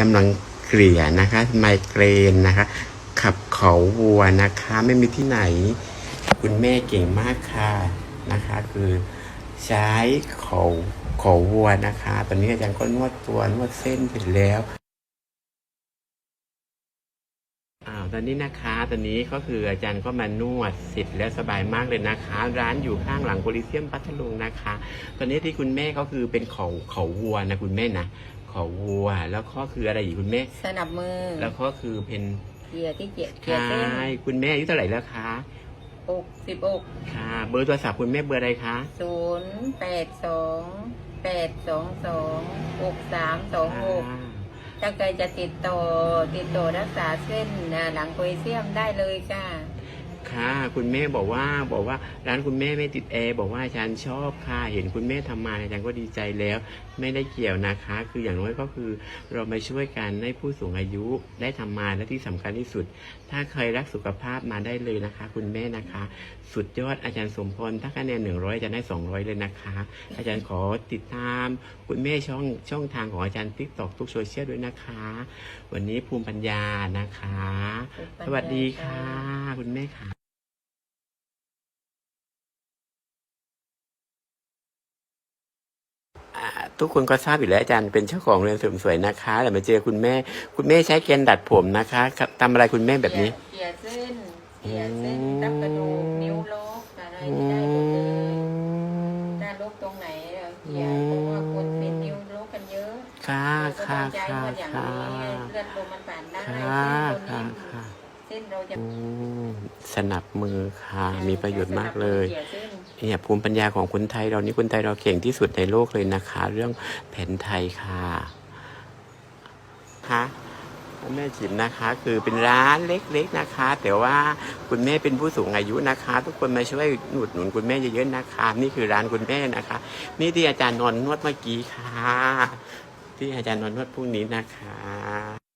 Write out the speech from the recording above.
กำลังเกลี่ยนะคะไมเกรนนะคะ ขับเขาวัวนะคะ ไม่มีที่ไหน คุณแม่เก่งมากค่ะนะคะ คือใช้เขาเขาวัวนะคะ ตอนนี้อาจารย์ก็นวดตัวนวดเส้นเสร็จแล้วอ้าวตอนนี้นะคะตอนนี้ก็คืออาจารย์ก็มานวดเสร็จแล้วสบายมากเลยนะคะ ร้านอยู่ข้างหลังโพลิเซียมพัทลุงนะคะ ตอนนี้ที่คุณแม่ก็คือเป็นเขาเขาวัวนะคุณแม่นะ ขาวัว แล้วก็คืออะไรอีกคุณแม่ สนับมือ แล้วก็คือเป็นเกียร์ที่เกียร์เกียค่ะร์เส้นคุณแม่อายุเท่าไหร่แล้วคะอกสิบอกค่ะ เบอร์โทรศัพท์คุณแม่เบอร์อะไรคะศูนย์แปดสองแปดสองสองอกสามสองหกอ่าถ้าใครจะติดต่อติดต่อรักษาเส้นนะหลังโพลิเซียมได้เลยค่ะ ค่ะคุณแม่บอกว่าบอกว่าร้านคุณแม่ไม่ติดแอร์บอกว่าอาจารย์ชอบค่ะเห็นคุณแม่ทำมาอาจารย์ก็ดีใจแล้ว ไม่ได้เกี่ยวนะคะ คืออย่างน้อยก็คือเรามาช่วยกันให้ผู้สูงอายุได้ทำมาและที่สำคัญที่สุด ถ้าใครรักสุขภาพมาได้เลยนะคะ คุณแม่นะคะ สุดยอดอาจารย์สมพรถ้าคะแนนหนึ่งร้อยจะได้สองร้อยเลยนะคะ อาจารย์ขอติดตาม คุณแม่ช่องช่องทางของอาจารย์ทิกตอกทุกโซเชียลด้วยนะคะ วันนี้ภูมิปัญญานะคะ สวัสดีค่ะ คุณแม่ค่ะ อ่า ทุกคนก็ทราบอยู่แล้วอาจารย์เป็นเจ้าของเรือนเสริมสวยนะคะแต่มาเจอคุณแม่ คุณแม่ใช้แกนดัดผมนะคะครับทำอะไรคุณแม่แบบนี้เกียร์เส้นเกียร์เส้นอืมตับกระดูกนิ้วล็อกอะไรอืที่ได้หมดเลยมถ้าล็อกตรงไหนเราเกียร์เพราะว่าคนเป็นนิ้วล็อกกันเยอะค่ะเราก็ค่ะต้องใจค่ะมันอย่างค่ะนี้เลือดลมมันผ่านได้ค่ะเส้นเราค่ะนิ่มค่ะ เส้นเราจะอืมสนับมือค่ะ มีประโยชน์มากเลยเกียร์เส้นเนี่ยภูมิปัญญาของคนไทยเรานี่คนไทยเราเก่งที่สุดในโลกเลยนะคะ เรื่องแผนไทยค่ะค่ะแม่จิ๋มนะคะ คือเป็นร้านเล็กๆนะคะ แต่ว่าคุณแม่เป็นผู้สูงอายุนะคะ ทุกคนมาช่วยหนุดหนุนคุณแม่เยอะๆนะคะ นี่คือร้านคุณแม่นะคะ นี่ที่อาจารย์นอนนวดเมื่อกี้ค่ะ ที่อาจารย์นอนนวดพรุ่งนี้นะคะ